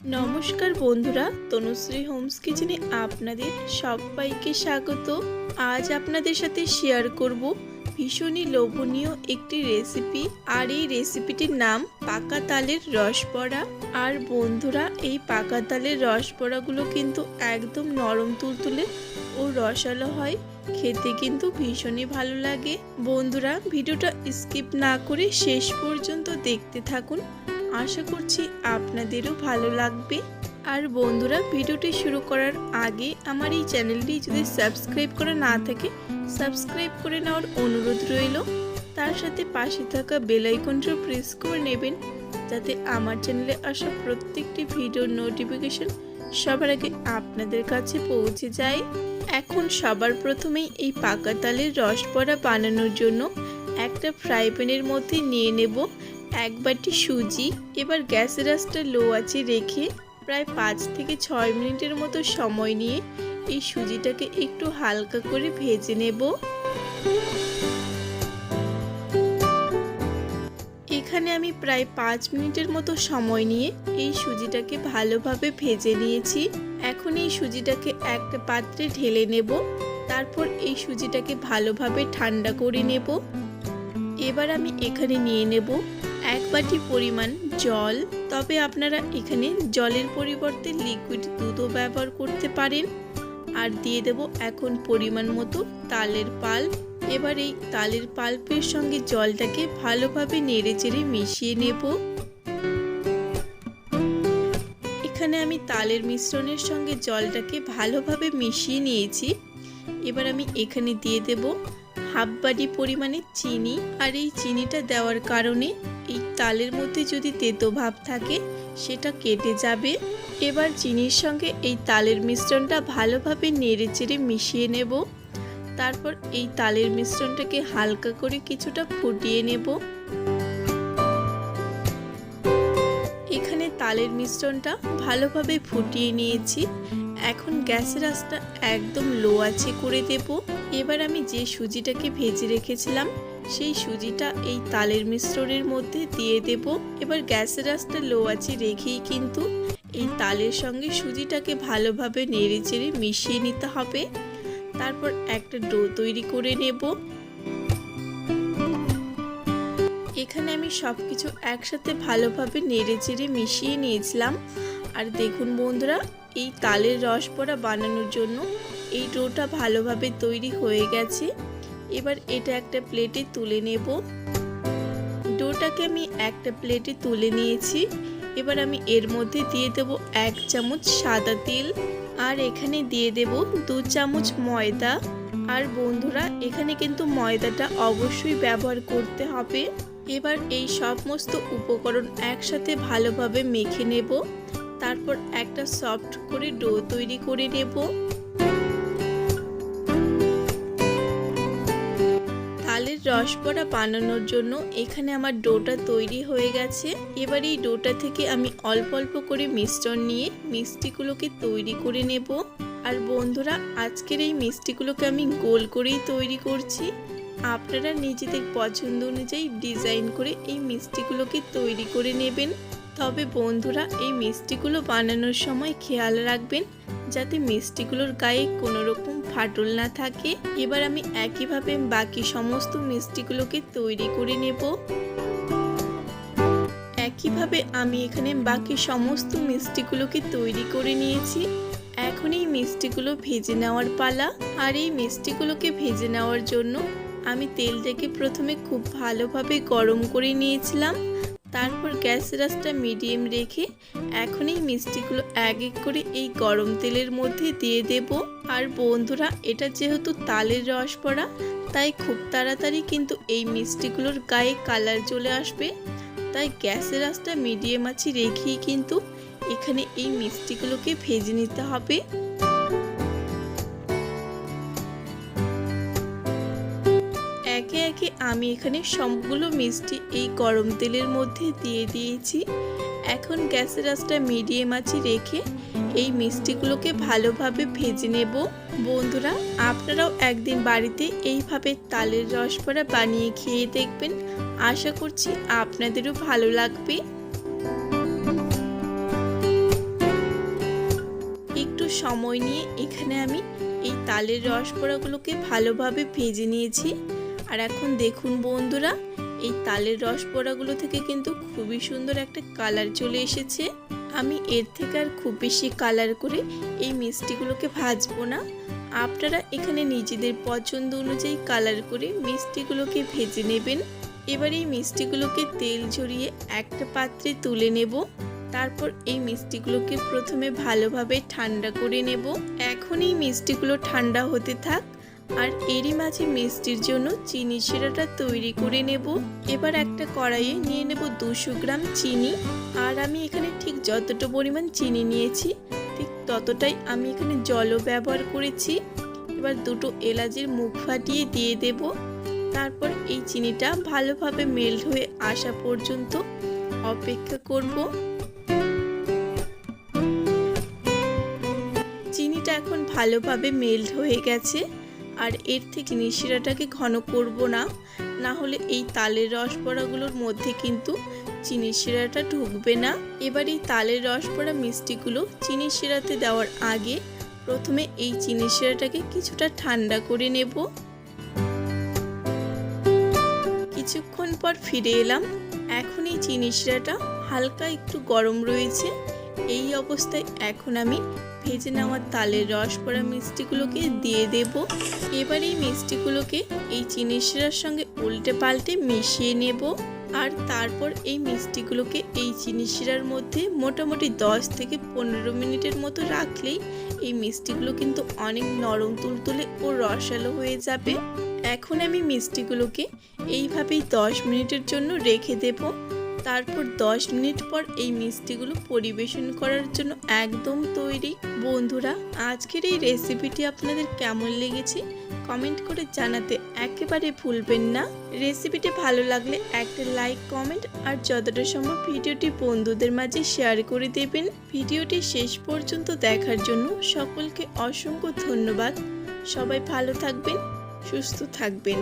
নমস্কার বন্ধুরা, তনুশ্রী হোমস কিচেনে আপনাদের সবাইকে স্বাগত। আজ আপনাদের সাথে শেয়ার করব ভীষণই লোভনীয় একটি রেসিপি আর এই রেসিপিটির নাম পাকা তালের রসবড়া আর বন্ধুরা, এই পাকা তালের রসবড়াগুলো কিন্তু একদম নরম তুলতুলে ও রসালো হয়। খেতে কিন্তু ভীষণই ভালো লাগে। বন্ধুরা, ভিডিওটা স্কিপ না করে শেষ পর্যন্ত দেখতে থাকুন। আশা করছি আপনাদেরও ভালো লাগবে। আর বন্ধুরা, ভিডিওটি শুরু করার আগে আমার এই চ্যানেলটি যদি সাবস্ক্রাইব করা না থাকে, সাবস্ক্রাইব করে নেওয়ার অনুরোধ রইল। তার সাথে পাশে থাকা বেল আইকনটা প্রেস করে নেবেন, যাতে আমার চ্যানেলে আসা প্রত্যেকটি ভিডিওর নোটিফিকেশন সবার আগে আপনাদের কাছে পৌঁছে যায়। এখন সবার প্রথমেই এই পাকা তালের রসবড়া বানানোর জন্য একটা ফ্রাই প্যানের মধ্যে নিয়ে নেব। এক বাটি সুজি, এবার গ্যাসের আঁচটা লো আছে রেখে প্রায় পাঁচ থেকে ছয় মিনিটের মতো সময় নিয়ে এই সুজিটাকে একটু হালকা করে ভেজে নেব। এখানে আমি প্রায় পাঁচ মিনিটের মতো সময় নিয়ে এই সুজিটাকে ভালোভাবে ভেজে নিয়েছি। এখন এই সুজিটাকে একটা পাত্রে ঢেলে নেব, তারপর এই সুজিটাকে ভালোভাবে ঠান্ডা করে নেব। এবার আমি এখানে নিয়ে নেব এক বাটি পরিমাণ জল। তবে আপনারা এখানে জলের পরিবর্তে লিকুইড দুধও ব্যবহার করতে পারেন। আর দিয়ে দেব এখন পরিমাণ মতো তালের পাল্প। এবার এই তালের পাল্পের সঙ্গে জলটাকে ভালোভাবে নেড়ে চেড়ে মিশিয়ে নেব। এখানে আমি তালের মিশ্রণের সঙ্গে জলটাকে ভালোভাবে মিশিয়ে নিয়েছি। এবার আমি এখানে দিয়ে দেব হাফ বাটি পরিমাণে চিনি। আর এই চিনিটা দেওয়ার কারণে এই তালের মধ্যে যদি তেতো ভাব থাকে, সেটা কেটে যাবে। এবার চিনির সঙ্গে এই তালের মিশ্রণটা ভালোভাবে নেড়ে চেড়ে মিশিয়ে নেব। তারপর এই তালের মিশ্রণটাকে হালকা করে কিছুটা ফুটিয়ে নেব। এখানে তালের মিশ্রণটা ভালোভাবে ফুটিয়ে নিয়েছি। এখন গ্যাসের আঁচটা একদম লো আছে করে দেব। এবার আমি যে সুজিটাকে ভেজে রেখেছিলাম সেই সুজিটা এই তালের মিশ্রণের মধ্যে দিয়ে দেব। এবার গ্যাসের আঁচটা লো আছে রেখেই কিন্তু এই তালের সঙ্গে সুজিটাকে ভালোভাবে নেড়ে চেড়ে মিশিয়ে নিতে হবে। তারপর একটা ডো তৈরি করে নেব। এখানে আমি সব কিছু একসাথে ভালোভাবে নেড়ে চেড়ে মিশিয়ে নিয়েছিলাম। আর দেখুন বন্ধুরা, এই তালের রসবড়া বানানোর জন্য এই ডোটা ভালোভাবে তৈরি হয়ে গেছে। এবার এটা একটা প্লেটে তুলে নেব। ডোটাকে আমি একটা প্লেটে তুলে নিয়েছি। এবার আমি এর মধ্যে দিয়ে দেব এক চামচ সাদা তেল। আর এখানে দিয়ে দেব দু চামচ ময়দা। আর বন্ধুরা, এখানে কিন্তু ময়দাটা অবশ্যই ব্যবহার করতে হবে। এবার এই সমস্ত উপকরণ একসাথে ভালোভাবে মেখে নেব। তারপর একটা সফট করে ডো তৈরি করে নেব। রসবড়া বানানোর জন্য এখানে আমার ডোটা তৈরি হয়ে গেছে। এবার এই ডোটা থেকে আমি অল্প অল্প করে মিশ্রণ নিয়ে মিষ্টিগুলোকে তৈরি করে নেব। আর বন্ধুরা, আজকের এই মিষ্টিগুলোকে আমি গোল করেই তৈরি করছি। আপনারা নিজেদের পছন্দ অনুযায়ী ডিজাইন করে এই মিষ্টিগুলোকে তৈরি করে নেবেন। তবে বন্ধুরা, এই মিষ্টিগুলো বানানোর সময় খেয়াল রাখবেন যাতে মিষ্টিগুলোর গায়ে কোনো রকম ফাটল না থাকে, এবার আমি একইভাবে বাকি সমস্ত মিষ্টিগুলোকে তৈরি করে নেব। একইভাবে আমি এখানে বাকি সমস্ত মিষ্টিগুলোকে তৈরি করে নিয়েছি। এখন এই মিষ্টিগুলো ভেজে নেওয়ার পালা। আর এই মিষ্টিগুলোকে ভেজে নেওয়ার জন্য আমি তেলটাকে প্রথমে খুব ভালোভাবে গরম করে নিয়েছিলাম। তারপর গ্যাসের আঁচটা মিডিয়াম রেখে এখন এই মিষ্টিগুলো এক এক করে এই গরম তেলের মধ্যে দিয়ে দেব। আর বন্ধুরা, এটা যেহেতু তালের রস পড়া, তাই খুব তাড়াতাড়ি কিন্তু এই মিষ্টিগুলোর গায়ে কালার চলে আসবে। তাই গ্যাসের আঁচটা মিডিয়াম আছে রেখেই কিন্তু এখানে এই মিষ্টিগুলোকে ভেজে নিতে হবে। একে একে আমি এখানে সবগুলো মিষ্টি এই গরম তেলের মধ্যে দিয়ে দিয়েছি। এখন গ্যাসের আঁচটা মিডিয়াম আছে রেখে এই মিষ্টিগুলোকে ভালোভাবে ভেজে নেব। বন্ধুরা, আপনারাও একদিন বাড়িতে এইভাবে তালের রসভরা বানিয়ে খেয়ে দেখবেন। আশা করছি আপনাদেরও ভালো লাগবে। একটু সময় নিয়ে এখানে আমি এই তালের রসবড়াগুলোকে ভালোভাবে ভেজে নিয়েছি। আর এখন দেখুন বন্ধুরা এই তালের রসবড়াগুলো থেকে কিন্তু খুবই সুন্দর একটা কালার চলে এসেছে। আমি এর থেকে আর খুব বেশি কালার করে এই মিষ্টিগুলোকে ভাজবো না। আপনারা এখানে নিজেদের পছন্দ অনুযায়ী কালার করে মিষ্টিগুলোকে ভেজে নেবেন। এবার এই মিষ্টিগুলোকে তেল ঝরিয়ে একটা পাত্রে তুলে নেব। তারপর এই মিষ্টিগুলোকে প্রথমে ভালোভাবে ঠান্ডা করে নেব। এখন এই মিষ্টিগুলো ঠান্ডা হতে থাক। আর এরই মাঝে মিষ্টির জন্য চিনি শিরাটা তৈরি করে নেব। এবার একটা কড়াইয়ে নিয়ে নেব দুশো গ্রাম চিনি। আর আমি এখানে ঠিক যতটা পরিমাণ চিনি নিয়েছি, ঠিক ততটাই আমি এখানে জলও ব্যবহার করেছি। এবার দুটো এলাচের মুখ ফাটিয়ে দিয়ে দেব। তারপর এই চিনিটা ভালোভাবে মেল্ট হয়ে আসা পর্যন্ত অপেক্ষা করব। চিনিটা এখন ভালোভাবে মেল্ট হয়ে গেছে। আর এর থেকে নিশিরাটাকে ঘন করব না। না হলে এই তালের রসবড়াগুলোর মধ্যে কিন্তু চিনি শিরাটা ঢুকবে না। এবার এই তালের রসবড়া মিষ্টিগুলো চিনি শিরাতে দেওয়ার আগে প্রথমে এই চিনি শিরাটাকে কিছুটা ঠান্ডা করে নেব। কিছুক্ষণ পর ফিরে এলাম। এখন এই চিনি শিরাটা হালকা একটু গরম রয়েছে। এই অবস্থায় এখন আমি ভেজে নেওয়া তালের রস পড়া মিষ্টিগুলোকে দিয়ে দেব। এবার এই মিষ্টিগুলোকে এই চিনি শিরার সঙ্গে উল্টে পাল্টে মিশিয়ে নেব। আর তারপর এই মিষ্টিগুলোকে এই চিনি শিরার মধ্যে মোটামুটি দশ থেকে পনেরো মিনিটের মতো রাখলেই এই মিষ্টিগুলো কিন্তু অনেক নরম তুলতুলে ও রসালো হয়ে যাবে। এখন আমি মিষ্টিগুলোকে এইভাবেই দশ মিনিটের জন্য রেখে দেবো। তারপর দশ মিনিট পর এই মিষ্টিগুলো পরিবেশন করার জন্য একদম তৈরি। বন্ধুরা, আজকের এই রেসিপিটি আপনাদের কেমন লেগেছে? কমেন্ট করে জানাতে একেবারে ভুলবেন না। রেসিপিটি ভালো লাগলে একটা লাইক কমেন্ট আর যতটা সম্ভব ভিডিওটি বন্ধুদের মাঝে শেয়ার করে দেবেন। ভিডিওটি শেষ পর্যন্ত দেখার জন্য সকলকে অসংখ্য ধন্যবাদ। সবাই ভালো থাকবেন, সুস্থ থাকবেন।